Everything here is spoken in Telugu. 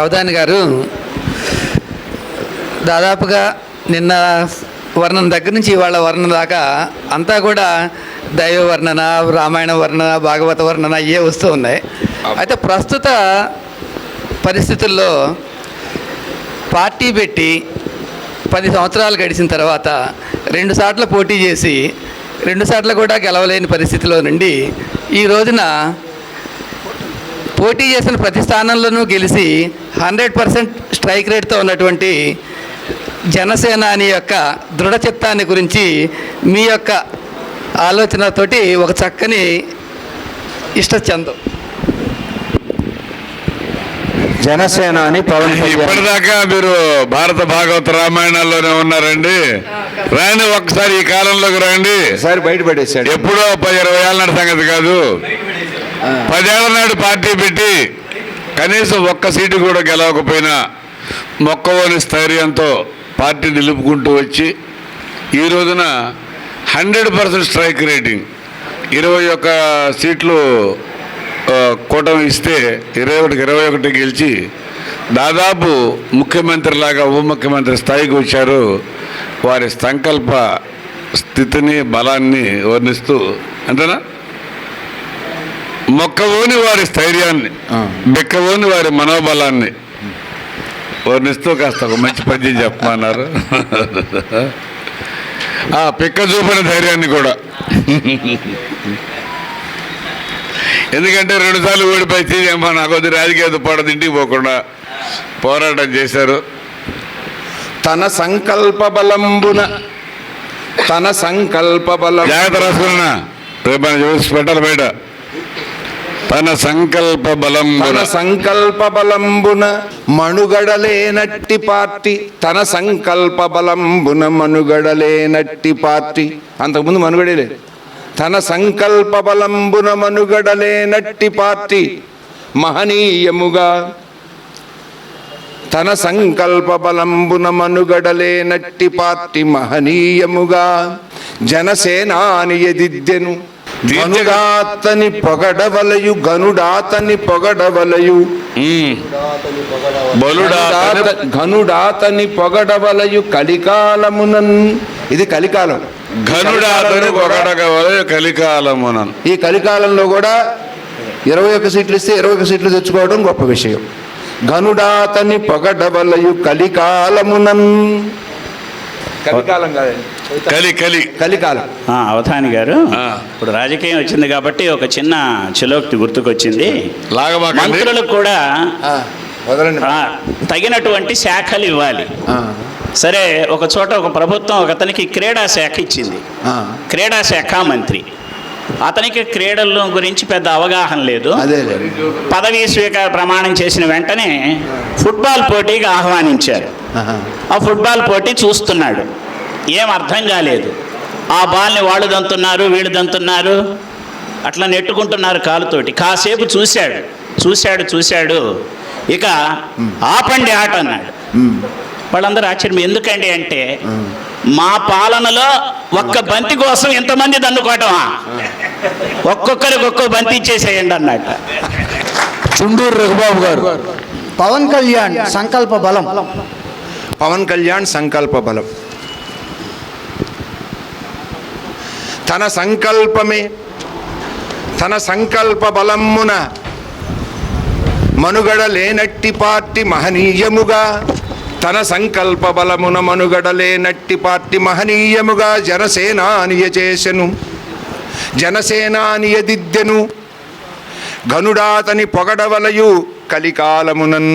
అవధాని గారు దాదాపుగా నిన్న వర్ణన దగ్గర నుంచి ఇవాళ వర్ణన దాకా అంతా కూడా దైవ వర్ణన రామాయణ వర్ణన భాగవత వర్ణన ఇవే వస్తూ ఉన్నాయి. అయితే ప్రస్తుత పరిస్థితుల్లో పార్టీ పెట్టి పది సంవత్సరాలు గడిచిన తర్వాత రెండు సార్లు పోటీ చేసి రెండు సార్లు కూడా గెలవలేని పరిస్థితిలో నుండి ఈ రోజున పోటీ చేసిన ప్రతి స్థానంలోనూ గెలిచి హండ్రెడ్ పర్సెంట్ స్ట్రైక్ రేట్తో ఉన్నటువంటి జనసేనాని యొక్క దృఢ చిత్తాన్ని గురించి మీ యొక్క ఆలోచనతోటి ఒక చక్కని ఇష్టచందం జనసేన అని పవన్ ఇప్పటిదాకా మీరు భారత భాగవత రామాయణాల్లోనే ఉన్నారండి. రాండి ఒక్కసారి ఈ కాలంలోకి రండి. ఒకసారి బయటపడేశాడు ఎప్పుడో పది ఇరవై ఏళ్ళ నాటి సంగతి కాదు. పదేళ్ళ నాడు పార్టీ పెట్టి కనీసం ఒక్క సీటు కూడా గెలవకపోయినా మొక్కవోని స్థైర్యంతో పార్టీ నిలుపుకుంటూ వచ్చి ఈ రోజున హండ్రెడ్ పర్సెంట్ స్ట్రైక్ రేటింగ్. ఇరవై ఒక్క సీట్లు కూటమి ఇస్తే ఇరవై ఒకటికి ఇరవై ఒకటి గెలిచి దాదాపు ముఖ్యమంత్రిలాగా ఉప ముఖ్యమంత్రి స్థాయికి వచ్చారు. వారి సంకల్ప స్థితిని బలాన్ని వర్ణిస్తూ అంతేనా? మొక్కవోని వారి స్థైర్యాన్ని ఆ. బెక్కవోని వారి మనోబలాన్ని. వర్ణిస్తూ కాస్త ఒక మంచి పద్యం చెప్పమన్నారు. ఆ పిక్క చూపిన ధైర్యాన్ని కూడా. ఎందుకంటే రెండుసార్లు ఓడిపోయి తీసేమో నాకు కొద్ది రాజకీయ పడదు ఇంటికి పోకుండా పోరాటం చేశారు. తన సంకల్ప బలంబున తన సంకల్ప బలం జాగ్రత్త రాసుకున్నా. రేపు పెట్టాలి బయట. తన సంకల్ప బలంబున సంకల్ప బలంబున మనుగడలేనట్టి పార్టీ. తన సంకల్ప బలంబున మనుగడలేనట్టి పార్టీ. అంతకుముందు మనుగడలే. తన సంకల్ప బలంబున మనుగడలేనట్టి పార్టీ. మహనీయముగా తన సంకల్ప బలంబున మనుగడలేనట్టి పార్టీ మహనీయముగా. జనసేనాని ఎదిద్దెను. గనుడాతని పొగడవలయు గనుడాతని పొగడవలయు. గనుడాతని పొగడవలయు. కలికాలమునన్. ఇది కలికాలం. ఘనుడాతని పొగడగవలే కలికాలమునన్. ఈ కలికాలంలో కూడా ఇరవై ఒక్క సీట్లు ఇస్తే ఇరవై ఒక్క సీట్లు తెచ్చుకోవడం గొప్ప విషయం. ఘనుడాతని పొగడవలయు కలికాలమునన్. కలికాలం కాదండి. కలి కలి. కలికాలం. ఆ, అవధాని గారు. ఇప్పుడు రాజకీయం వచ్చింది కాబట్టి ఒక చిన్న చిలోక్తి గుర్తుకొచ్చింది. మంత్రులకు కూడా తగినటువంటి శాఖలు ఇవ్వాలి. సరే ఒక చోట ఒక ప్రభుత్వం ఒక అతనికి క్రీడా శాఖ ఇచ్చింది. ఆ, క్రీడా శాఖ మంత్రి. అతనికి క్రీడల గురించి పెద్ద అవగాహన లేదు. అదే పదవీ స్వీకార ప్రమాణం చేసిన వెంటనే ఫుట్బాల్ పోటీకి ఆహ్వానించారు. ఆహా. ఆ ఫుట్బాల్ పోటీ చూస్తున్నాడు. ఏం అర్థం కాలేదు. ఆ బాల్ని వాళ్ళు దంతున్నారు వీళ్ళు దంతున్నారు. అట్లా నెట్టుకుంటున్నారు కాలుతోటి. కాసేపు చూశాడు. చూశాడు చూశాడు. ఇక ఆపండి ఆట అన్నాడు. వాళ్ళందరూ ఆశ్చర్యం. ఎందుకండి అంటే మా పాలనలో ఒక్క బంతి కోసం ఎంతమంది దన్నుకోవటమా ఒక్కొక్కరికి ఒక్కో బంతి ఇచ్చేసేయండి అన్నట్ట చుండూరు రఘుబాబు గారు. పవన్ కళ్యాణ్ సంకల్ప బలం. పవన్ కళ్యాణ్ సంకల్ప బలం. తన సంకల్పమే తన సంకల్ప బలమ్మున మనుగడ లేనట్టి పార్టీ మహనీయముగా తన సంకల్ప బలమున మనుగడ లేనట్టి పార్టీ మహనీయముగా జనసేనానియ చేసెను జనసేనానియ దిద్దెను గనుడాతని పొగడవలయు కలికాలమునన్.